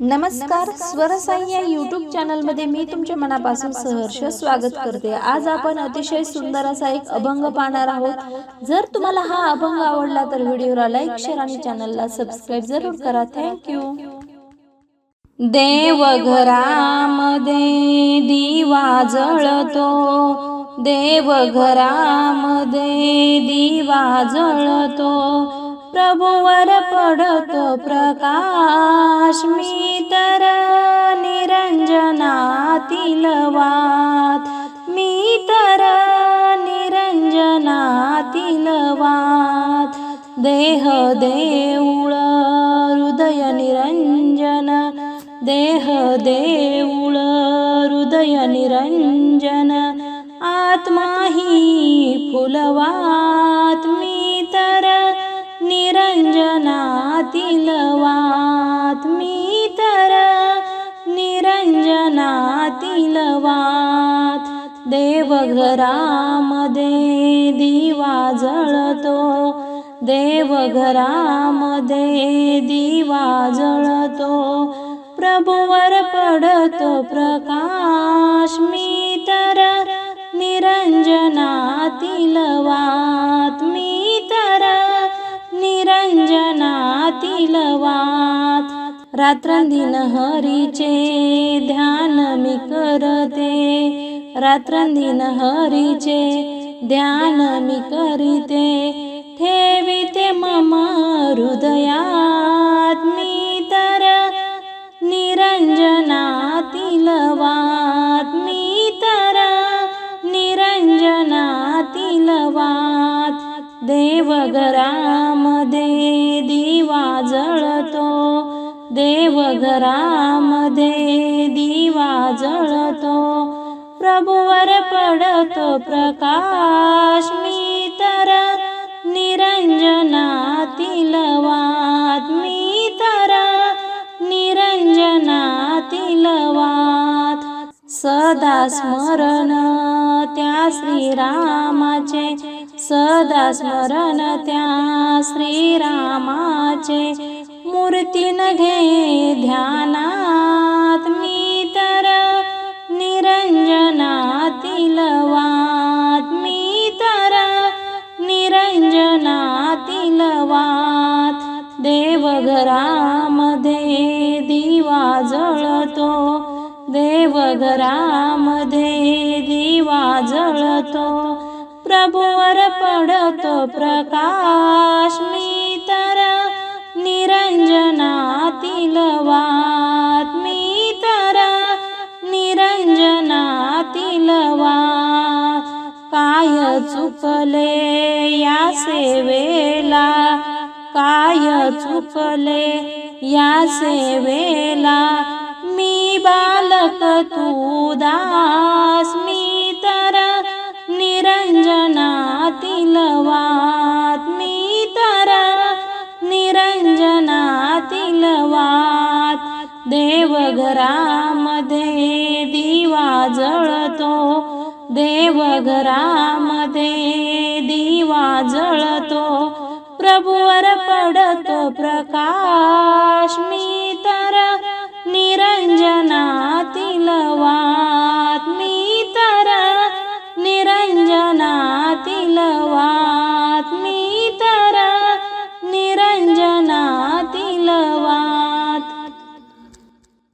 नमस्कार स्वरसाई या यूट्यूब चॅनलमध्ये मी तुमच्या मनापासून सहर्ष स्वागत करते. आज आपण अतिशय सुंदर असा एक अभंग पाहणार आहोत. जर तुम्हाला हा अभंग आवडला तर व्हिडिओला लाईक शेअर आणि चॅनलला सबस्क्राईब जरूर करा. थँक्यू देवघरामध्ये दिवा जळतो. देवघरामध्ये दिवा जळतो. प्रभूवर पडतो प्रकाश मी. देह देऊळ हृदय निरंजन देह देऊळ हृदय निरंजन आत्मा ही फुलवात मी तर निरंजनातील वात तर निरंजनातील वात देवघरामध्ये दिवा जळतो देवघरामध्ये दिवा जळतो. प्रभूवर पडतो प्रकाश. मी तर निरंजनातील वात. मी तर निरंजनातील वात. रात्रंदिन हरीचे ध्यान मी करते. रात्रंदिन हरीचे ध्यान मी करीते. ठेविते मम हृदयात मी तर निरंजनातील वात मी तर निरंजनातील वात देवघरामध्ये दिवा जळतो. देवघरामध्ये दिवा जळतो. प्रभुवर पडतो प्रकाश मी सदा स्मरण त्या श्रीरामाचे सदा स्मरण त्या श्रीरामाचे मूर्तीन घे ध्यानात मी तर निरंजनातील वात मी तर निरंजनातील वात देवघरा जळतो देवघरामध्ये दिवा जळतो. प्रभूवर पडतो प्रकाश मी तर निरंजनातील वात मी तर निरंजनातील वात काय चुकले या सेवेला? काय चुकले या सेवेला? मी बालक तू दास मी तर निरंजनातील वात. मी तर निरंजनातील वात. देवघरामध्ये दिवा जळतो देवघरामध्ये दिवा जळतो. प्रभुवर पडतो प्रकाश. मी तर निरंजन